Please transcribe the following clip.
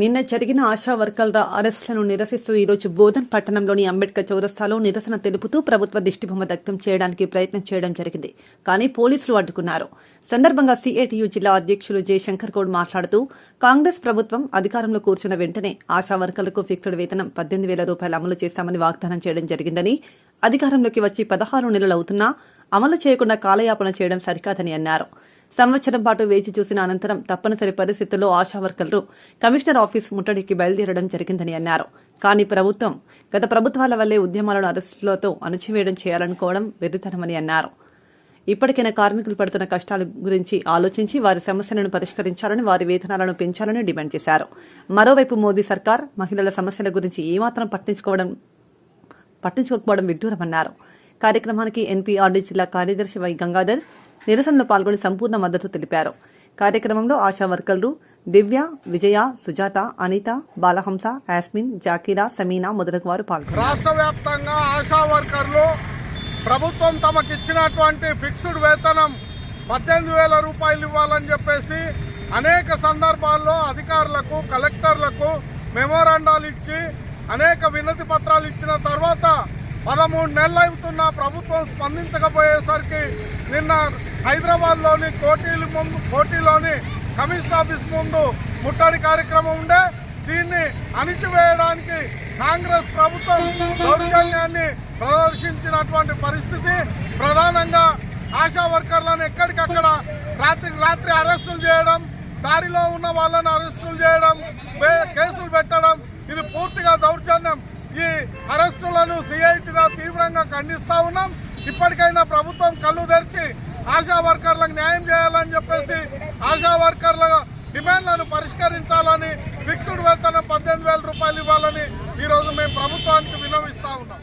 నిన్న జరిగిన ఆశా వర్కర్ల అరెస్టులను నిరసిస్తూ ఈరోజు బోధన్ పట్టణంలోని అంబేద్కర్ చౌరస్తాలో నిరసన తెలుపుతూ ప్రభుత్వ దిష్టిబొమ్మ దగ్ధం చేయడానికి ప్రయత్నం చేయడం జరిగింది. కానీ పోలీసులు అడ్డుకున్నారు. సందర్భంగా సిఐటియు జిల్లా అధ్యక్షులు జె శంకర్ గౌడ్ మాట్లాడుతూ కాంగ్రెస్ ప్రభుత్వం అధికారంలో కూర్చున్న వెంటనే ఆశా వర్కర్లకు ఫిక్స్డ్ వేతనం పద్దెనిమిది వేల రూపాయలు అమలు చేశామని వాగ్దానం చేయడం జరిగిందని అధికారంలోకి వచ్చి పదహారు నెలలు అవుతున్నా అమలు చేయకుండా కాలయాపన చేయడం సరికాదని అన్నారు. సంవత్సరం పాటు వేచి చూసిన అనంతరం తప్పనిసరి పరిస్థితుల్లో ఆశా వర్కర్లు కమిషనర్ ఆఫీస్ ముట్టడికి బయలుదేరడం జరిగిందని అన్నారు. కానీ ప్రభుత్వం గత ప్రభుత్వాల వల్లే ఉద్యమాలను అరెస్టులతో అణచివేయడం చేయాలనుకోవడం వెర్రితనమని అన్నారు. ఇప్పటికైనా కార్మికులు పడుతున్న కష్టాల గురించి ఆలోచించి వారి సమస్యలను పరిష్కరించాలని వారి వేతనాలను పెంచాలని డిమాండ్ చేశారు. మరోవైపు మోదీ సర్కార్ మహిళల సమస్యల గురించి ఏమాత్రం పట్టించుకోవడం పట్టించుకోకపోవడం విడ్డూరమన్నారు. కార్యక్రమానికి ఎన్పీఆర్డీ జిల్లా కార్యదర్శి వై గంగాధర్ నిరసనలో పాల్గొని సంపూర్ణ మద్దతు తెలిపారు. కార్యక్రమంలో ఆశా వర్కర్లు దివ్య విజయ సుజాత అనిత బాలహంస యాస్మిన్ జాకీరా సమీనా మొదలగు వారు పాల్గొన్నారు. రాష్ట్ర వ్యాప్తంగా ఆశా వర్కర్లు ప్రభుత్వం తమకిచ్చినటువంటి ఫిక్స్డ్ వేతనం పద్దెనిమిది వేల రూపాయలు ఇవ్వాలని చెప్పేసి అనేక సందర్భాల్లో అధికారులకు కలెక్టర్లకు మెమోరాండాలు ఇచ్చి అనేక వినతి పత్రాలు ఇచ్చిన తర్వాత పదమూడు నెలలు అవుతున్న ప్రభుత్వం స్పందించకపోయేసరికి నిన్న హైదరాబాద్లోని కోటీలు ముందు కోటీలోని కమిషనర్ ఆఫీస్ ముందు ముట్టడి కార్యక్రమం ఉండే. దీన్ని అణిచివేయడానికి కాంగ్రెస్ ప్రభుత్వం దౌర్జన్యాన్ని ప్రదర్శించినటువంటి పరిస్థితి. ప్రధానంగా ఆశా వర్కర్లను ఎక్కడికక్కడ రాత్రి రాత్రి అరెస్టులు చేయడం దారిలో ఉన్న వాళ్ళని అరెస్టులు చేయడం కేసులు పెట్టడం ఇది పూర్తిగా దౌర్జన్యం. ఈ అరెస్టులను సిఐటిగా తీవ్రంగా ఖండిస్తా ఉన్నాం. ఇప్పటికైనా ప్రభుత్వం కళ్ళు ఆశా వర్కర్లకు న్యాయం చేయాలని చెప్పేసి ఆశా వర్కర్ల డిమాండ్లను పరిష్కరించాలని ఫిక్స్డ్ వేతనం పద్దెనిమిది వేల రూపాయలు ఇవ్వాలని ఈరోజు మేము ప్రభుత్వానికి విన్నవిస్తా ఉన్నాం.